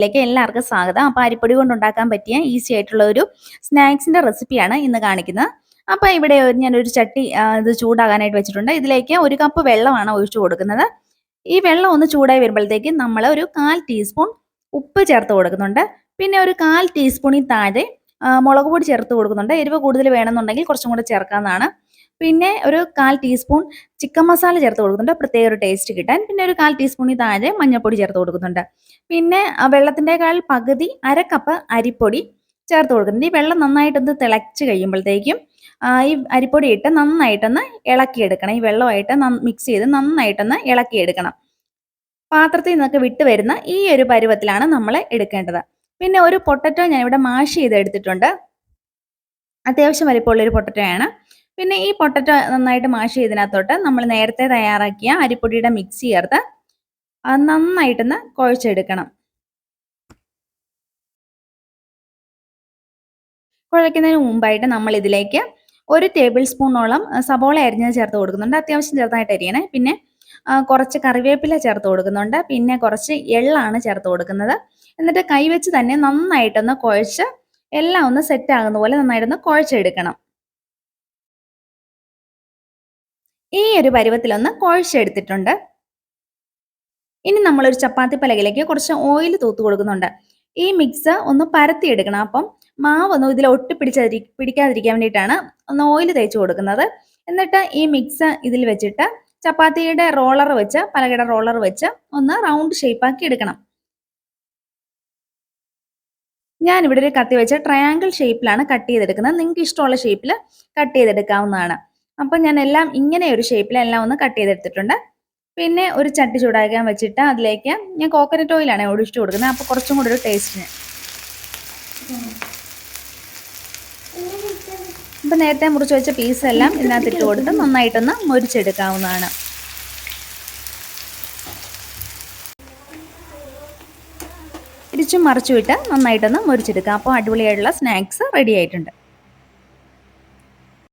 ലേക്ക് എല്ലാവർക്കും സ്വാഗതം. അപ്പോൾ അരിപ്പൊടി കൊണ്ട് ഉണ്ടാക്കാൻ പറ്റിയ ഈസി ആയിട്ടുള്ള ഒരു സ്നാക്സിന്റെ റെസിപ്പിയാണ് ഇന്ന് കാണിക്കുന്നത്. അപ്പോൾ ഇവിടെ ഞാനൊരു ചട്ടി ഇത് ചൂടാകാനായിട്ട് വെച്ചിട്ടുണ്ട്. ഇതിലേക്ക് ഒരു കപ്പ് വെള്ളമാണ് ഒഴിച്ചു കൊടുക്കുന്നത്. ഈ വെള്ളം ഒന്ന് ചൂടായി വരുമ്പോഴത്തേക്കും നമ്മൾ ഒരു കാൽ ടീസ്പൂൺ ഉപ്പ് ചേർത്ത് കൊടുക്കുന്നുണ്ട്. പിന്നെ ഒരു കാൽ ടീസ്പൂണിൽ താഴെ മുളക് പൊടി ചേർത്ത് കൊടുക്കുന്നുണ്ട്. എരിവ് കൂടുതൽ വേണമെന്നുണ്ടെങ്കിൽ കുറച്ചും കൂടെ ചേർക്കാവുന്നതാണ്. പിന്നെ ഒരു കാൽ ടീസ്പൂൺ ചിക്കൻ മസാല ചേർത്ത് കൊടുക്കുന്നുണ്ട്. പ്രത്യേക ഒരു ടേസ്റ്റ് കിട്ടാൻ. പിന്നെ ഒരു കാൽ ടീസ്പൂണിൽ താഴെ മഞ്ഞൾപ്പൊടി ചേർത്ത് കൊടുക്കുന്നുണ്ട്. പിന്നെ വെള്ളത്തിന്റെക്കാൾ പകുതി അര കപ്പ് അരിപ്പൊടി ചേർത്ത് കൊടുക്കുന്നുണ്ട്. ഈ വെള്ളം നന്നായിട്ടൊന്ന് തിളച്ച് കഴിയുമ്പോഴത്തേക്കും ഈ അരിപ്പൊടി ഇട്ട് നന്നായിട്ടൊന്ന് ഇളക്കിയെടുക്കണം. ഈ വെള്ളമായിട്ട് മിക്സ് ചെയ്ത് നന്നായിട്ടൊന്ന് ഇളക്കിയെടുക്കണം. പാത്രത്തിൽ നിന്നൊക്കെ വിട്ട് വരുന്ന ഈ ഒരു പരുവത്തിലാണ് നമ്മൾ എടുക്കേണ്ടത്. പിന്നെ ഒരു പൊട്ടറ്റോ ഞാനിവിടെ മാഷ് ചെയ്ത് എടുത്തിട്ടുണ്ട് അത്യാവശ്യം വലിപ്പമുള്ളൊരു പൊട്ടറ്റോയാണ് പിന്നെ ഈ പൊട്ടറ്റോ നന്നായിട്ട് മാഷ് ചെയ്തതിനകത്തോട്ട് നമ്മൾ നേരത്തെ തയ്യാറാക്കിയ അരിപ്പൊടിയുടെ മിക്സ് ചേർത്ത് അത് നന്നായിട്ടൊന്ന് കുഴച്ചെടുക്കണം. കുഴയ്ക്കുന്നതിന് മുമ്പായിട്ട് നമ്മൾ ഇതിലേക്ക് ഒരു ടേബിൾ സ്പൂണോളം സബോള അരിഞ്ഞത് ചേർത്ത് കൊടുക്കുന്നുണ്ട്. അത്യാവശ്യം ചെറുതായിട്ട് അരിയണേ. പിന്നെ കുറച്ച് കറിവേപ്പില ചേർത്ത് കൊടുക്കുന്നുണ്ട്. പിന്നെ കുറച്ച് എള്ളാണ് ചേർത്ത് കൊടുക്കുന്നത്. എന്നിട്ട് കൈവച്ച് തന്നെ നന്നായിട്ടൊന്ന് കുഴച്ച് എല്ലാം ഒന്ന് സെറ്റ് ആകുന്ന പോലെ നന്നായിട്ടൊന്ന് കുഴച്ചെടുക്കണം. ഈ ഒരു പരുവത്തിലൊന്ന് കുഴച്ചെടുത്തിട്ടുണ്ട് ഇനി നമ്മളൊരു ചപ്പാത്തി പലകിലേക്ക് കുറച്ച് ഓയിൽ തൂത്ത് കൊടുക്കുന്നുണ്ട്. ഈ മിക്സ് ഒന്ന് പരത്തി എടുക്കണം. അപ്പം മാവൊന്നും ഇതിൽ ഒട്ടി പിടിച്ചതിരി പിടിക്കാതിരിക്കാൻ വേണ്ടിയിട്ടാണ് ഒന്ന് ഓയിൽ തേച്ച് കൊടുക്കുന്നത്. എന്നിട്ട് ഈ മിക്സ് ഇതിൽ വെച്ചിട്ട് ചപ്പാത്തിയുടെ റോളർ വെച്ച് പലകയുടെ റോളർ വെച്ച് ഒന്ന് റൗണ്ട് ഷേപ്പാക്കി എടുക്കണം. ഞാൻ ഇവിടെ ഒരു കത്തി വെച്ച് ട്രയാങ്കിൾ ഷേപ്പിലാണ് കട്ട് ചെയ്തെടുക്കുന്നത്. നിങ്ങൾക്ക് ഇഷ്ടമുള്ള ഷേപ്പിൽ കട്ട് ചെയ്തെടുക്കാവുന്നതാണ്. അപ്പം ഞാൻ എല്ലാം ഇങ്ങനെ ഒരു ഷേപ്പിൽ എല്ലാം ഒന്ന് കട്ട് ചെയ്തെടുത്തിട്ടുണ്ട്. പിന്നെ ഒരു ചട്ടി ചൂടാക്കാൻ വെച്ചിട്ട് അതിലേക്ക് ഞാൻ കോക്കനട്ട് ഓയിലാണ് ഒഴിച്ചു കൊടുക്കുന്നത്. അപ്പോൾ കുറച്ചും കൂടി ഒരു ടേസ്റ്റിന് അപ്പം നേരത്തെ മുറിച്ച് വെച്ച പീസ് എല്ലാം ഇതിനകത്ത് ഇട്ട് കൊടുത്ത് നന്നായിട്ടൊന്ന് മുരിച്ചെടുക്കാവുന്നതാണ്. തിരിച്ചും മറിച്ചു വിട്ട് നന്നായിട്ടൊന്ന് മുരിച്ചെടുക്കാം. അപ്പോൾ അടിപൊളിയായിട്ടുള്ള സ്നാക്സ് റെഡി ആയിട്ടുണ്ട്.